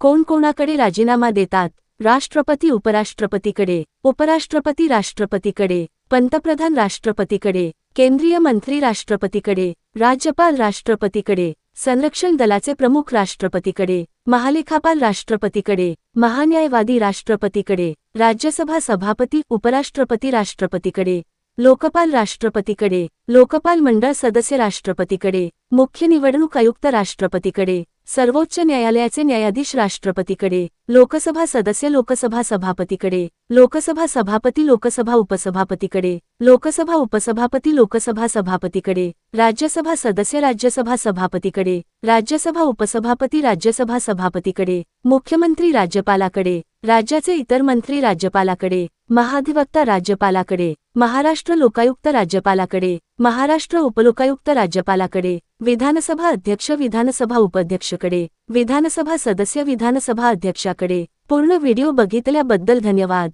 कोण कोणाकडे राजीनामा देतात? राष्ट्रपती उपराष्ट्रपतीकडे. उपराष्ट्रपती राष्ट्रपतीकडे. पंतप्रधान राष्ट्रपतीकडे. केंद्रीय मंत्री राष्ट्रपतीकडे. राज्यपाल राष्ट्रपतीकडे. संरक्षण दलाचे प्रमुख राष्ट्रपतीकडे. महालेखापाल राष्ट्रपतीकडे. महान्यायवादी राष्ट्रपतीकडे. राज्यसभा सभापती उपराष्ट्रपती राष्ट्रपतीकडे. लोकपाल राष्ट्रपतीकडे. लोकपाल मंडळ सदस्य राष्ट्रपतीकडे. मुख्य निवडणूक आयुक्त राष्ट्रपतीकडे. सर्वोच्च न्यायालयाचे न्यायाधीश राष्ट्रपतीकडे लोकसभा सदस्य लोकसभा सभापतीकडे लोकसभा सभापती लोकसभा उपसभापतीकडे लोकसभा उपसभापती लोकसभा सभापतीकडे राज्यसभा सदस्य राज्यसभा सभापतीकडे राज्यसभा उपसभापती राज्यसभा सभापतीकडे मुख्यमंत्री राज्यपालाकडे राज्याचे इतर मंत्री राज्यपालाकडे महाधिवक्ता राज्यपालाकडे महाराष्ट्र लोकायुक्त राज्यपालाकडे महाराष्ट्र उपलोकायुक्त राज्यपालाकडे विधानसभा अध्यक्ष विधानसभा उपाध्यक्षकडे विधानसभा सदस्य विधानसभा अध्यक्षाकडे. पूर्ण व्हिडिओ बघितल्याबद्दल धन्यवाद.